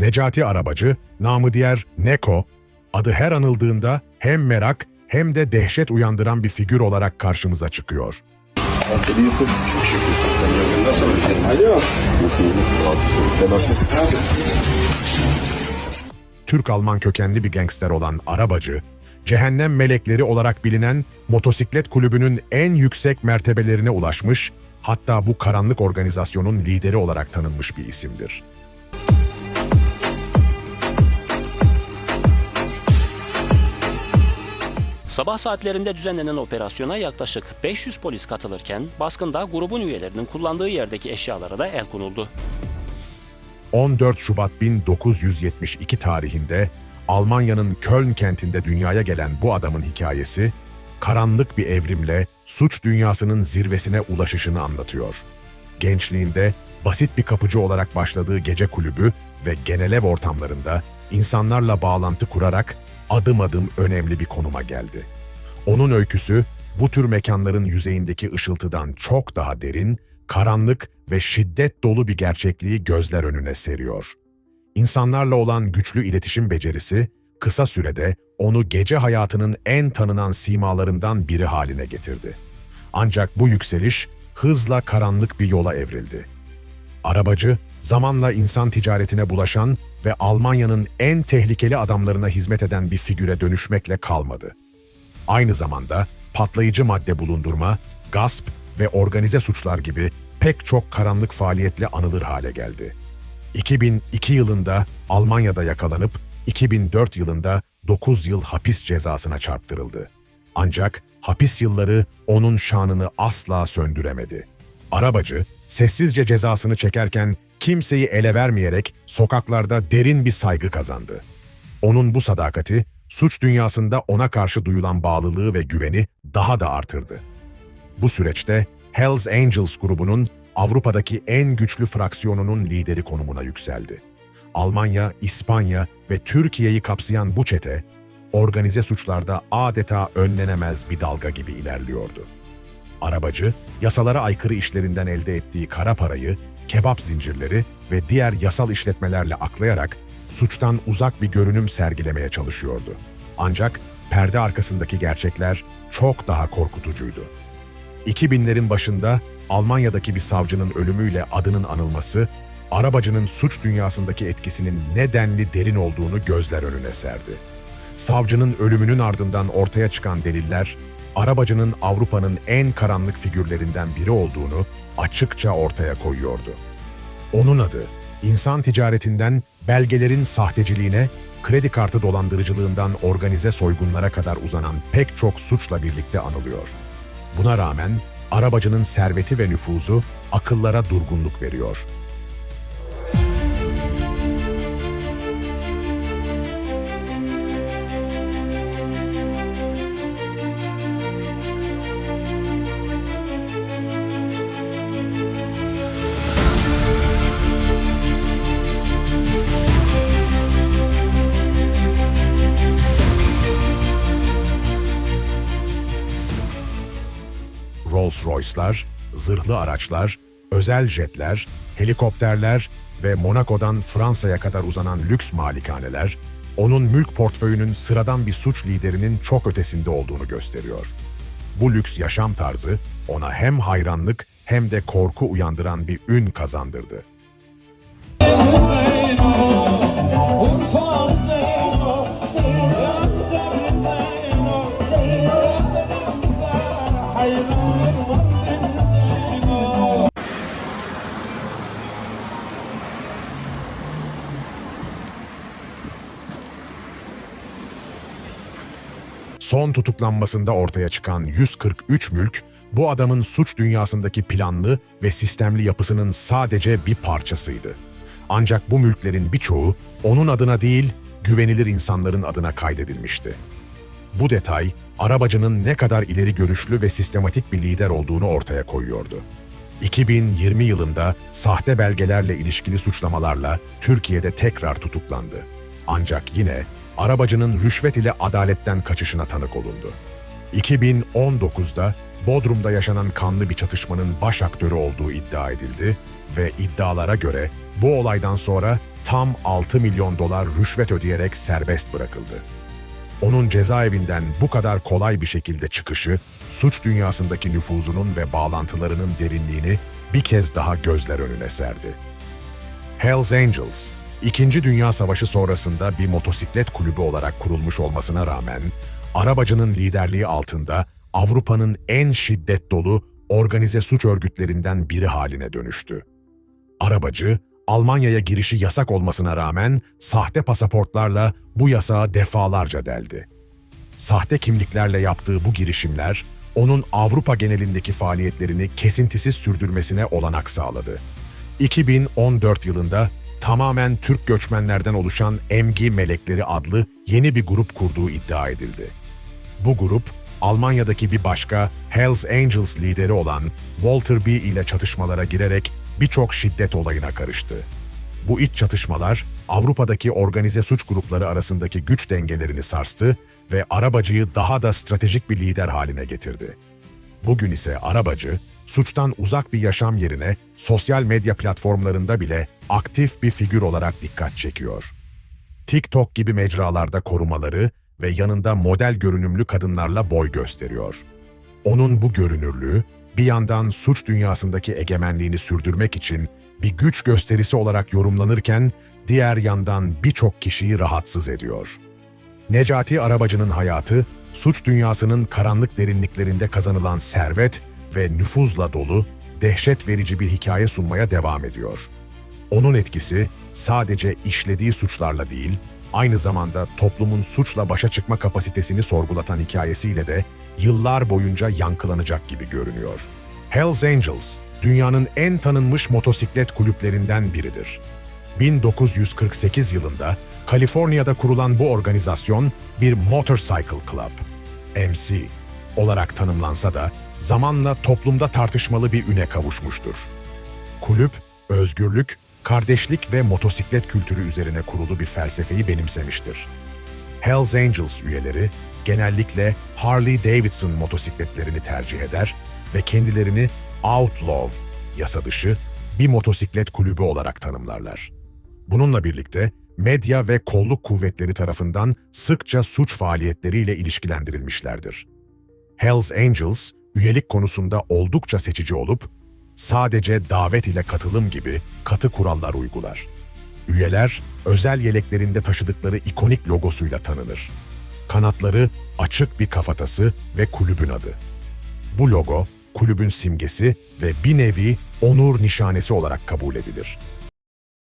Necati Arabacı, namı diğer Neko, adı her anıldığında hem merak hem de dehşet uyandıran bir figür olarak karşımıza çıkıyor. Türk-Alman kökenli bir gangster olan Arabacı, cehennem melekleri olarak bilinen motosiklet kulübünün en yüksek mertebelerine ulaşmış, hatta bu karanlık organizasyonun lideri olarak tanınmış bir isimdir. Sabah saatlerinde düzenlenen operasyona yaklaşık 500 polis katılırken baskında grubun üyelerinin kullandığı yerdeki eşyalara da el konuldu. 14 Şubat 1972 tarihinde Almanya'nın Köln kentinde dünyaya gelen bu adamın hikayesi, karanlık bir evrimle suç dünyasının zirvesine ulaşışını anlatıyor. Gençliğinde basit bir kapıcı olarak başladığı gece kulübü ve genel ev ortamlarında insanlarla bağlantı kurarak adım adım önemli bir konuma geldi. Onun öyküsü bu tür mekanların yüzeyindeki ışıltıdan çok daha derin, karanlık ve şiddet dolu bir gerçekliği gözler önüne seriyor. İnsanlarla olan güçlü iletişim becerisi kısa sürede onu gece hayatının en tanınan simalarından biri haline getirdi. Ancak bu yükseliş hızla karanlık bir yola evrildi. Arabacı, zamanla insan ticaretine bulaşan ve Almanya'nın en tehlikeli adamlarına hizmet eden bir figüre dönüşmekle kalmadı. Aynı zamanda patlayıcı madde bulundurma, gasp ve organize suçlar gibi pek çok karanlık faaliyetle anılır hale geldi. 2002 yılında Almanya'da yakalanıp 2004 yılında 9 yıl hapis cezasına çarptırıldı. Ancak hapis yılları onun şanını asla söndüremedi. Arabacı, sessizce cezasını çekerken kimseyi ele vermeyerek sokaklarda derin bir saygı kazandı. Onun bu sadakati, suç dünyasında ona karşı duyulan bağlılığı ve güveni daha da artırdı. Bu süreçte Hells Angels grubunun Avrupa'daki en güçlü fraksiyonunun lideri konumuna yükseldi. Almanya, İspanya ve Türkiye'yi kapsayan bu çete, organize suçlarda adeta önlenemez bir dalga gibi ilerliyordu. Arabacı, yasalara aykırı işlerinden elde ettiği kara parayı, kebap zincirleri ve diğer yasal işletmelerle aklayarak suçtan uzak bir görünüm sergilemeye çalışıyordu. Ancak perde arkasındaki gerçekler çok daha korkutucuydu. 2000'lerin başında Almanya'daki bir savcının ölümüyle adının anılması, arabacının suç dünyasındaki etkisinin nedenli derin olduğunu gözler önüne serdi. Savcının ölümünün ardından ortaya çıkan deliller, arabacının Avrupa'nın en karanlık figürlerinden biri olduğunu açıkça ortaya koyuyordu. Onun adı, insan ticaretinden belgelerin sahteciliğine, kredi kartı dolandırıcılığından organize soygunlara kadar uzanan pek çok suçla birlikte anılıyor. Buna rağmen arabacının serveti ve nüfuzu akıllara durgunluk veriyor. Rolls-Royce'lar, zırhlı araçlar, özel jetler, helikopterler ve Monaco'dan Fransa'ya kadar uzanan lüks malikaneler, onun mülk portföyünün sıradan bir suç liderinin çok ötesinde olduğunu gösteriyor. Bu lüks yaşam tarzı ona hem hayranlık hem de korku uyandıran bir ün kazandırdı. Son tutuklanmasında ortaya çıkan 143 mülk, bu adamın suç dünyasındaki planlı ve sistemli yapısının sadece bir parçasıydı. Ancak bu mülklerin birçoğu onun adına değil, güvenilir insanların adına kaydedilmişti. Bu detay, arabacının ne kadar ileri görüşlü ve sistematik bir lider olduğunu ortaya koyuyordu. 2020 yılında sahte belgelerle ilişkili suçlamalarla Türkiye'de tekrar tutuklandı. Ancak yine arabacının rüşvet ile adaletten kaçışına tanık olundu. 2019'da Bodrum'da yaşanan kanlı bir çatışmanın baş aktörü olduğu iddia edildi ve iddialara göre bu olaydan sonra tam 6 milyon dolar rüşvet ödeyerek serbest bırakıldı. Onun cezaevinden bu kadar kolay bir şekilde çıkışı, suç dünyasındaki nüfuzunun ve bağlantılarının derinliğini bir kez daha gözler önüne serdi. Hells Angels, İkinci Dünya Savaşı sonrasında bir motosiklet kulübü olarak kurulmuş olmasına rağmen, arabacının liderliği altında Avrupa'nın en şiddet dolu organize suç örgütlerinden biri haline dönüştü. Arabacı, Almanya'ya girişi yasak olmasına rağmen sahte pasaportlarla bu yasağa defalarca deldi. Sahte kimliklerle yaptığı bu girişimler, onun Avrupa genelindeki faaliyetlerini kesintisiz sürdürmesine olanak sağladı. 2014 yılında tamamen Türk göçmenlerden oluşan Emgi Melekleri adlı yeni bir grup kurduğu iddia edildi. Bu grup, Almanya'daki bir başka Hells Angels lideri olan Walter B ile çatışmalara girerek birçok şiddet olayına karıştı. Bu iç çatışmalar Avrupa'daki organize suç grupları arasındaki güç dengelerini sarstı ve arabacıyı daha da stratejik bir lider haline getirdi. Bugün ise arabacı, suçtan uzak bir yaşam yerine sosyal medya platformlarında bile aktif bir figür olarak dikkat çekiyor. TikTok gibi mecralarda korumaları ve yanında model görünümlü kadınlarla boy gösteriyor. Onun bu görünürlüğü bir yandan suç dünyasındaki egemenliğini sürdürmek için bir güç gösterisi olarak yorumlanırken diğer yandan birçok kişiyi rahatsız ediyor. Necati Arabacı'nın hayatı, suç dünyasının karanlık derinliklerinde kazanılan servet ve nüfuzla dolu, dehşet verici bir hikaye sunmaya devam ediyor. Onun etkisi sadece işlediği suçlarla değil, aynı zamanda toplumun suçla başa çıkma kapasitesini sorgulatan hikayesiyle de yıllar boyunca yankılanacak gibi görünüyor. Hells Angels, dünyanın en tanınmış motosiklet kulüplerinden biridir. 1948 yılında Kaliforniya'da kurulan bu organizasyon bir Motorcycle Club, MC olarak tanımlansa da zamanla toplumda tartışmalı bir üne kavuşmuştur. Kulüp, özgürlük, kardeşlik ve motosiklet kültürü üzerine kurulu bir felsefeyi benimsemiştir. Hells Angels üyeleri genellikle Harley Davidson motosikletlerini tercih eder ve kendilerini outlaw, yasa dışı, bir motosiklet kulübü olarak tanımlarlar. Bununla birlikte medya ve kolluk kuvvetleri tarafından sıkça suç faaliyetleriyle ilişkilendirilmişlerdir. Hells Angels, üyelik konusunda oldukça seçici olup, sadece davet ile katılım gibi katı kurallar uygular. Üyeler, özel yeleklerinde taşıdıkları ikonik logosuyla tanınır. Kanatları açık bir kafatası ve kulübün adı. Bu logo, kulübün simgesi ve bir nevi onur nişanesi olarak kabul edilir.